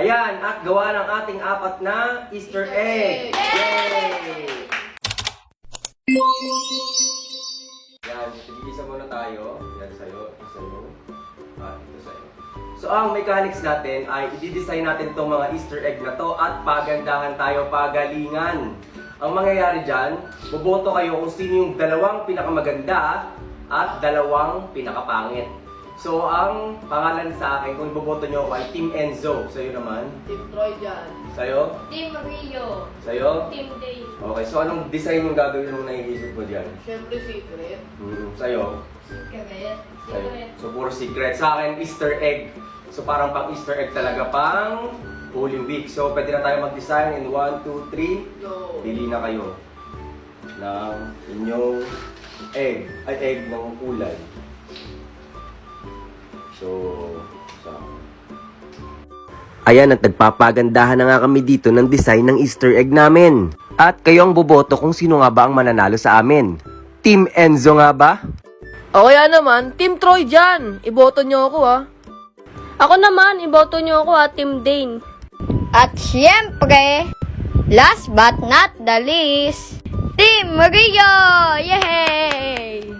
Ayan, at gawa ng ating apat na Easter egg. Yay! Yan, tigisa muna tayo. Yan sa'yo, sa'yo, at ito sa'yo. So ang mechanics natin ay i-design natin itong mga Easter egg na to at pagandahan tayo, pagalingan. Ang mangyayari dyan, boboto kayo kung sino yung dalawang pinakamaganda at dalawang pinakapangit. So ang pangalan sa akin, kung boboto nyo ako ay Team Enzo. Sa'yo naman? Team Troy dyan. Sa'yo? Team Rio. Sa'yo? Team Dave. Okay, so anong design yung gagawin mo naiisip mo dyan? Siyempre secret. Hmm, sa'yo? Secret. Sa'yo? Secret. So puro secret. Sa akin, Easter egg. So parang pang Easter egg talaga, pang Holy Week. So pwede na tayo mag-design in 1, 2, 3. Go. Pili na kayo ng inyong egg. Ay, egg ng kulay. Ayan at nagpapagandahan na nga kami dito ng design ng Easter egg namin. At kayo ang boboto kung sino nga ba ang mananalo sa amin. Team Enzo nga ba? O kaya naman, Team Troy dyan. Iboto nyo ako ah. Ako naman, iboto niyo ako at Team Dane. At syempre, last but not the least, Team Rio! Yay!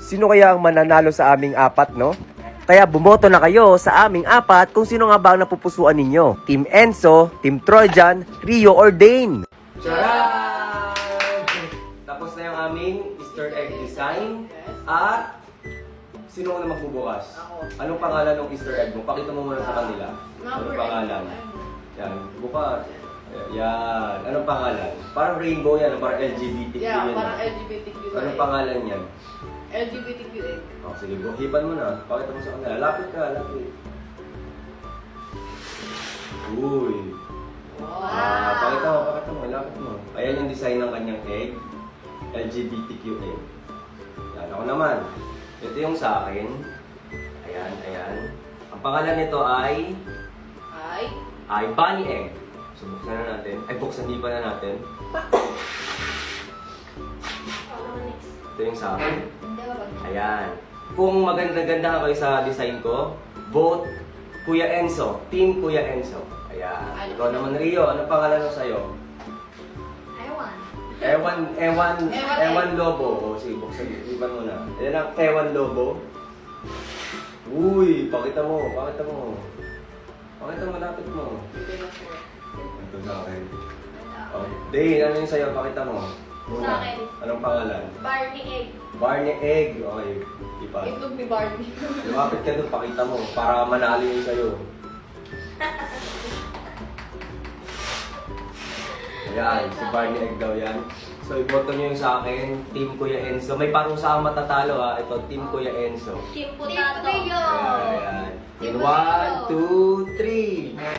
Sino kaya ang mananalo sa aming apat, no? Kaya bumoto na kayo sa aming apat kung sino nga ba ang napupusuan ninyo. Team Enzo, Team Trojan, Rio or Dane. Charan! Tapos na yung aming Easter egg design. At sino ang magbubukas? Ako. Anong pangalan ng Easter egg mo? Pakita mo muna sa kanila. Anong pangalan? Yan, bukas. Yan. Anong pangalan? Parang rainbow yan, parang LGBTQ Yeah, yan. parang LGBTQ na Anong eh. pangalan yan? LGBTQ eh. Oh, sige, buhipan mo na. Pakita mo sa kanila. Lapit ka, lapit. Uy. Ah, pakita mo, pakita mo, lapit mo. Ayan yung design ng kanyang egg. LGBTQ egg. Yan, ako naman. Ito yung sa akin. Ayan, ayan. Ang pangalan nito ay Ay. ay bunny egg. So, buksan na natin. Ay, buksan di pa na natin. Ito yung sa akin. Ayan. Kung maganda-ganda kayo sa design ko, vote Kuya Enzo. Team Kuya Enzo. Ayan. Ikaw naman Rio, ano pangalan mo sa'yo? Ewan. Ewan, Ewan, Ewan Ewan Lobo. O sige, buksan, iban mo na. Ayan ang Ewan Lobo. Uy, pakita mo, pakita mo. Pakita mo, lapit mo. Ito sa akin. Oh, Dane, ano yung sa'yo? Pakita mo. Muna. Sa akin. Anong pangalan? Barney Egg. Barney Egg. Okay, ipa. Itlog ni Barbie. Lumapit ka doon, pakita mo, para manalo yun sa'yo. Ayan, si Barney Egg daw yan. So, iboto nyo yung sa akin, Team Kuya Enzo. May parusa ang matatalo ha. Ito, Team Kuya Enzo. Team Team Potato. Ayan, ayan. In Team one, Rio. two, three.